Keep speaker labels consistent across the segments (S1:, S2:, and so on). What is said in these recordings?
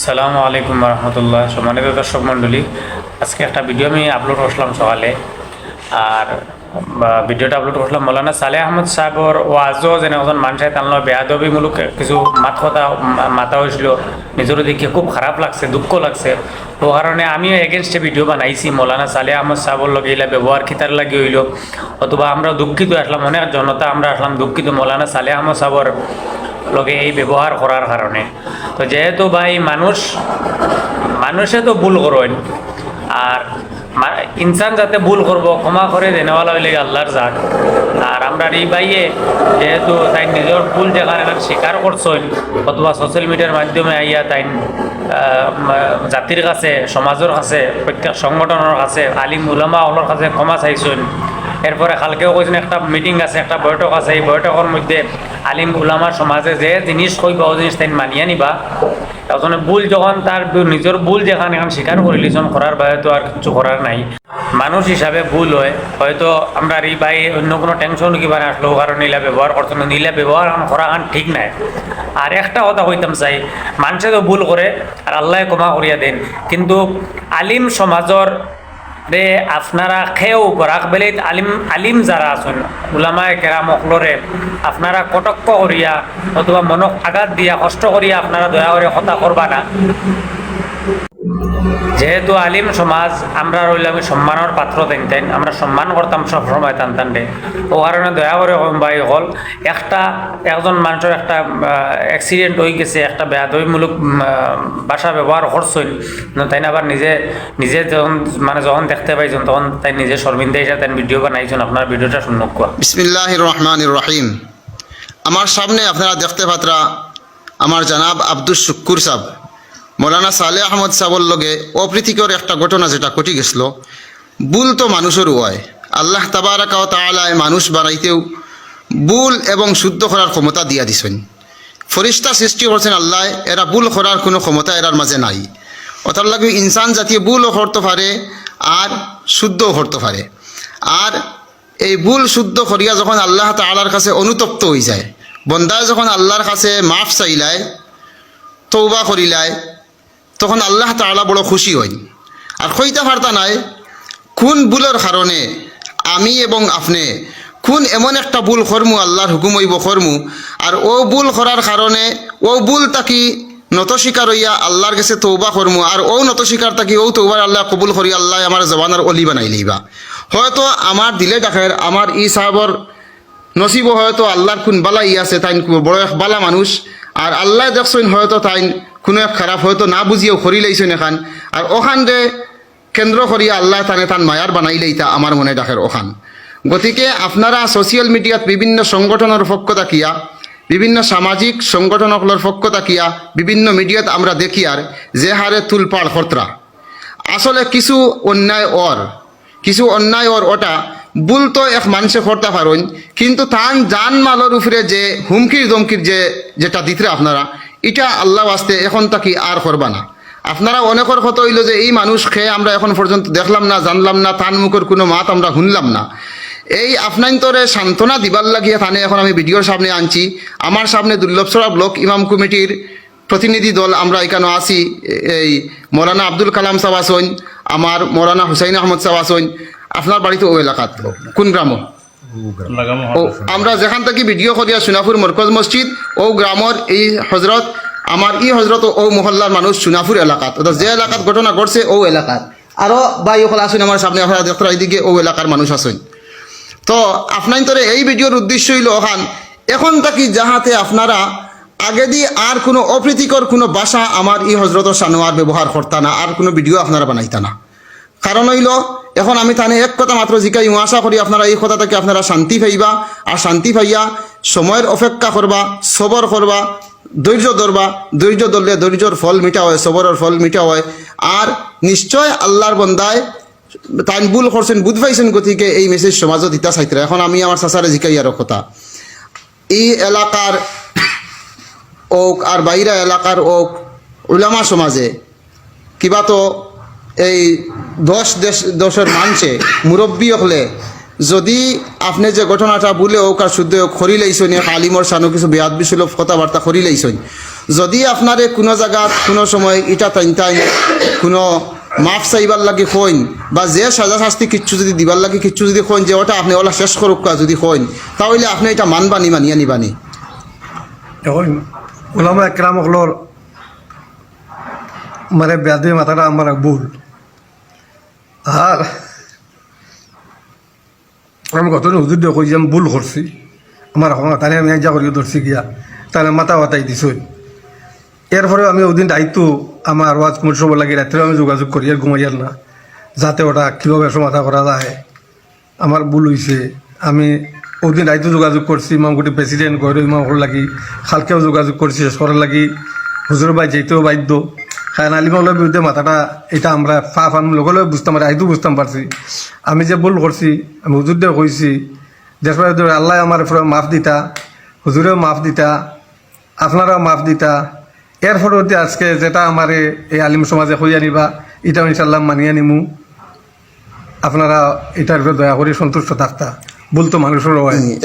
S1: সালামু আলাইকুম রহমতুল্লাহ সম্মানিত দর্শক মণ্ডলী, আজকে একটা ভিডিও আমি আপলোড করছিলাম সকালে। আর ভিডিওটা আপলোড করছিলাম মৌলানা সালে আহমদ সাহেবর ওয়াজও যেন একজন মানুষে তানলো বেয়াদবিমূলক কিছু মাত কথা, মাতা হয়েছিল নিজের দিকে খুব খারাপ লাগছে, দুঃখ লাগছে। ও কারণে আমিও এগেনস্টে ভিডিও বানাইছি, মৌলানা সালে আহমদ সাহেবর লগে এলা ব্যবহার খিতার লাগি হইল। অথবা আমরা দুঃখিত আসলাম, অনেক জনতা আমরা আসলাম দুঃখিত মৌলানা সালে আহমদ সাহেবর লগে এই ব্যবহার করার কারণে। তো যেহেতু ভাই মানুষ, মানুষে তো ভুল করেন, আর ইনসান যাতে ভুল করব, ক্ষমা করে দেনেওয়ালা হইলে আল্লাহর জাত আর আমরা এই ভাইয়ে যেহেতু তাই নিজের ভুল যেখানে স্বীকার করছেন, অথবা সোশ্যাল মিডিয়ার মাধ্যমে আইয়া তাই জাতির কাছে, সমাজের কাছে, প্রত্যেক সংগঠনের কাছে, আলিম উলামা ওলার কাছে ক্ষমা চাইছেন এরপরে কালকেও কইছেন একটা মিটিং আছে, একটা বৈঠক আছে। এই বৈঠকের মধ্যে আলিম উলামা সমাজে যে জিনিস কইব ও জিনিস তাই মানিয়ে নিবা তখন ভুল যখন তার নিজের ভুল যেখানে এখন স্বীকার করে করার বাইরে তো আর কিছু করার নাই। মানুষ হিসাবে ভুল হয়। হয়তো আমরা এই ভাই অন্য কোনো টেনশন কিবা আসলো কারণ নীলা ব্যবহার করছ না নীলা ব্যবহার এখন করা এখন ঠিক নাই। আর একটা কথা কইতাম চাই মানুষে তো ভুল করে আর আল্লাহ ক্ষমা করিয়া দেন। কিন্তু আলিম সমাজর রে আপনারা খেয়েও বরাক বেলিত আলিম আলিম যারা আছেন ওলামায় কেরাম অকলরে, আপনারা কটক্ষ করিয়া অথবা মনক আঘাত দিয়া, কষ্ট করিয়া আপনারা দয়া করে কথা করবা না। যেহেতু আলিম সমাজ আমরা রইলে আমি সম্মানের পাত্র দেন তাইন আমরা সম্মান করতাম সব সময় টান টানডে ও কারণে দয়া করে ভাই হল একটা একজন মানুষের একটা অ্যাক্সিডেন্ট হয়ে গেছে একটা আহ, ভাষা ব্যবহার করছেন না তাই আবার নিজে নিজে যখন মানে যখন দেখতে পাইছেন তখন তাই নিজে শর্মিন্দা হিসাবে তাই ভিডিও বানাইছেন আপনার ভিডিওটা শুনুক
S2: বিসমিল্লাহ রহমান রহিম। আমার সামনে আপনারা দেখতে পাত্রা আমার জানাব আব্দুল শুক্কুর সাহ মৌলানা সালে আহমদ সাহর লগে অপ্রীতিকর একটা ঘটনা যেটা ঘটি গেছিল। ভুল তো মানুষেরও হয় আল্লাহ তাবারাকা ও তালায় মানুষ বানাইতেও ভুল এবং শুদ্ধ করার ক্ষমতা দিয়া দিছেন। ফরিস্তা সৃষ্টি করছেন আল্লাহ, এরা ভুল করার কোনো ক্ষমতা এরার মাঝে নাই। অতার লাগে ইনসান জাতীয় ভুলও করতে পারে আর শুদ্ধও করতে পারে। আর এই ভুল শুদ্ধ করিয়া যখন আল্লাহ তালার কাছে অনুতপ্ত হয়ে যায়, বন্দায় যখন আল্লাহর কাছে মাফ চাইলায় তৌবা করিলায় তখন আল্লাহ তাআলা বড় খুশি হই। আর কইতে পারতা নাই, কোন ভুলের কারণে আমি এবং আপনি কোন এমন একটা ভুল করমু, আল্লাহর হুকুম হইব করমু, আর ও ভুল করার কারণে ও ভুল তাকি নত স্বীকার হইয়া আল্লাহর কাছে তৌবা করমু, আর ও নত স্বীকার তাকি ও তৌবার আল্লাহ কবুল করি আল্লাহ আমার জবানের অলি বানাই লইবা। হয়তো আমার দিলে দেখার আমার ই সাহাবর নসিব হয়তো আল্লাহর কোন বালা ই আছে, তাই বড় এক বালা মানুষ আর আল্লাহ দেখছেন হয়তো তাই কোনো এক খারাপ হয়তো না বুঝিয়েও খরি লাইছেন এখান আর ওখান রে কেন্দ্র করিয়া আল্লাহ তানে তান মায়ার বানাই লইতা আমার মনে ডাকের ওখান। গতিকে আপনারা সোশিয়াল মিডিয়াত বিভিন্ন সংগঠনের পক্ষ থাকিয়া বিভিন্ন সামাজিক সংগঠনগুলোর পক্ষ থাকিয়া বিভিন্ন মিডিয়াত আমরা দেখি আর যে হারে তুলপাড় খরতরা আসলে কিছু অন্যায় ওর কিছু অন্যায় ওর ওটা ভুল তো এক মানুষে করতে পারেন, কিন্তু তান জান মালের উপরে যে হুমকির দমকির যে যেটা দিতে আপনারা, এটা আল্লাহ আসতে এখন তাকি আর করবা না। আপনারা অনেকের কথা হইল যে এই মানুষ খেয়ে আমরা এখন পর্যন্ত দেখলাম না, জানলাম না, তান মুখের কোনো মাত আমরা শুনলাম না। এই আপনান্তরে সান্ত্বনা দিবার লাগিয়ে থানে এখন আমি ভিডিওর সামনে আনছি। আমার সামনে দুর্লভসরা ব্লক, ইমাম কমিটির প্রতিনিধি দল, আমরা এখানে আছি, এই মৌলানা আব্দুল কালাম সাহ আসইন আমার মৌলানা হুসাইন আহমদ সাহ আসইন আপনার বাড়িতে ও এলাকাত কোন গ্রাম? ও আমরা যেখান থেকে ভিডিও করিয়া সুনাফুর মরকজ মসজিদ ও গ্রামর এই হজরত আমার ই হজরত ও মহল্লার মানুষ সুনাফুর এলাকাত অর্থাৎ যে এলাকাত ঘটনা ঘটছে ও এলাকাত। আরও বা ইকল আসুন আমার সামনে আপনারা দেখতে এইদিকে ও এলাকার মানুষ আসুন। তো আপনার তরে এই ভিডিওর উদ্দেশ্য হইল ওখান এখন থাকি যাহাতে আপনারা আগে দিয়ে আর কোনো অপ্রীতিকর কোনো বাসা আমার ই হজরত সানোয়ার ব্যবহার করতা না আর কোনো ভিডিও আপনারা বানাইতা না। কারণ হইল এখন আমি তানে এক কথা মাত্র জিকাই আশা করি আপনারা এই কথা থেকে আপনারা শান্তি পাইবা। আর শান্তি পাইয়া সময়ের অপেক্ষা করবা, সবর করবা, ধৈর্য ধরবা। ধৈর্য ধরলে ধৈর্যর ফল মিঠা হয়, সবরের ফল মিঠা হয়। আর নিশ্চয় আল্লাহর বন্দায় তাইন ভুল করছেন বুধ পাইছেন গতিকে এই মেসেজ সমাজত দিতা চাইতে এখন আমি আমার চাচারে জিকাই আর কথা। এই এলাকার ওক, আর বাইরা এলাকার ওক, উলামা সমাজে, কিবা তো এই দশ দেশ, দশের মানছে মুরব্বী হলে, যদি আপনি যে ঘটনাটা বলে হোক আর শুদ্ধ খরি লাইছেন আলিমর সানো কিছু বেয়াদ বিশুল কথাবার্তা খরি লাইছেন যদি আপনারে কোনো জায়গা কোনো সময় ইটা টাইন টাইন কোনো মাফ চাইবার লাগে কইন বা যে সাজা শাস্তি কিচ্ছু যদি দিবার লাগে কিচ্ছু যদি কইন যে ওটা আপনি ওলা শেষ করুক যদি কইন তাহলে আপনি এটা মানবানি মানিয়া নিবানি
S3: এখন ওলামা একরাম হলর মানে ব্যাধি মাথাটা আমার ভুল। আমি কত হুজুর দিয়ে কই আমি ভুল করছি আমার তাহলে আমি যা করি ধরছি গিয়া। তাহলে মাথা বাতাই দিছ। এরপরেও আমি ওদিন দায়িত্ব আমার ওয়াজ কোন সময় লাগে রাত্রে আমি যোগাযোগ করি আর ঘুমাইয়ার না। যাতে ওটা কীভাবে সমাধা করা যায়। আমার ভুল হয়েছে আমি ওদিন দায়িত্ব যোগাযোগ করছি ইমামগুটি প্রেসিডেন্ট গৌর ইমাম হল লাগি, খালকেও যোগাযোগ করছি শেষ করার লাগি। হুজুর ভাই যেতেও বাধ্য। খায়ন আলিমাউলের বিরুদ্ধে মাথাটা এটা আমরা ফা ফান লগে লগে বুঝতাম পারি, আইতো বুঝতাম পারছি। আমি যে ভুল করছি, আমি হুজুর দিয়ে কইছি দেশের আল্লাহ আমার উপরে মাফ দিতা, হুজুরেও মাফ দিতা, আপনারাও মাফ দিতা। এর ফলতে আজকে যেটা আমার এই আলিম সমাজে হইয়া নিবা, এটাও ইনশাল্লাহ মানিয়ে নিমু। আপনারা এটার দয়া করে সন্তুষ্ট থাকতা। বলতো মানুষের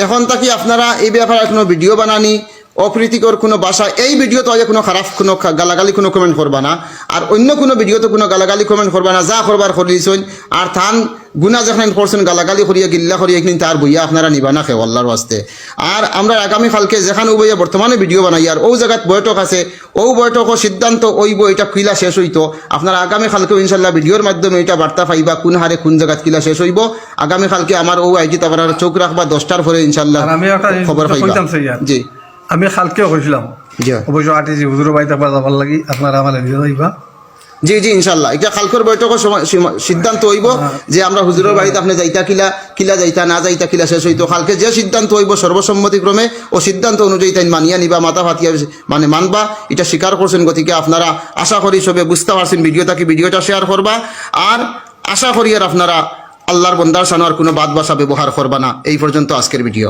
S2: এখন তাকি আপনারা এই ব্যাপারে কোনো ভিডিও বানানি? অপ্রীতিকর কোনো ভাষা এই ভিডিও তো কোনো খারাপ কোনো গালাগালি কোনো কমেন্ট করবা না। আর অন্য কোনো ভিডিওতে কোনো গালাগালি কমেন্ট করবা না, যা করবার করে আর থান গুনা যেখানে করছেন গালাগালি করিয়া গিল্লা করিয়া কিন্তু তার বইয়া আপনারা নিবা না খেয়ে আল্লাহর ওয়াস্তে। আর আমরা আগামী কালকে যেখানে বইয়া বর্তমানে ভিডিও বানাই আর ও জায়গাত বৈঠক আছে ও বৈঠক সিদ্ধান্ত ওই বই এটা কিলা শেষ হইতো। আপনারা আগামী কালকে ইনশাল্লাহ ভিডিওর মাধ্যমে এটা বার্তা পাইবা কোন হারে কোন জায়গাত কিলা শেষ হইব। আগামী কালকে আমার ও আইজি আপনারা চোখ রাখবা দশটার পরে ইনশাল্লাহ খবর পাইবা। জি।
S3: আমি খালকেও কইছিলাম অবশ্য আটিছি হুজুর বাড়িতে যাবার লাগি আপনারা আমার দিয়ে যাইবা।
S2: জি জি ইনশাল্লাহ এটা কালকের বৈঠকের সময় সিদ্ধান্ত হইব যে আমরা হুজুরের বাড়িতে আপনি যাইতা কিলা কিলা যাইতা না যাইতা কিলা শেষ হইতো। কালকে যে সিদ্ধান্ত হইব সর্বসম্মতিক্রমে ও সিদ্ধান্ত অনুযায়ী তাই মানিয়া নিবা মাথা ফাতিয়া মানে মানবা। এটা স্বীকার করছেন গতিকে আপনারা আশা করি সবে বুঝতে পারছেন ভিডিওটা কি ভিডিওটা শেয়ার করবা। আর আশা করি আর আপনারা আল্লাহর বন্দার সানোয়ার কোনো বাদ বাসা ব্যবহার করবা না। এই পর্যন্ত আজকের ভিডিও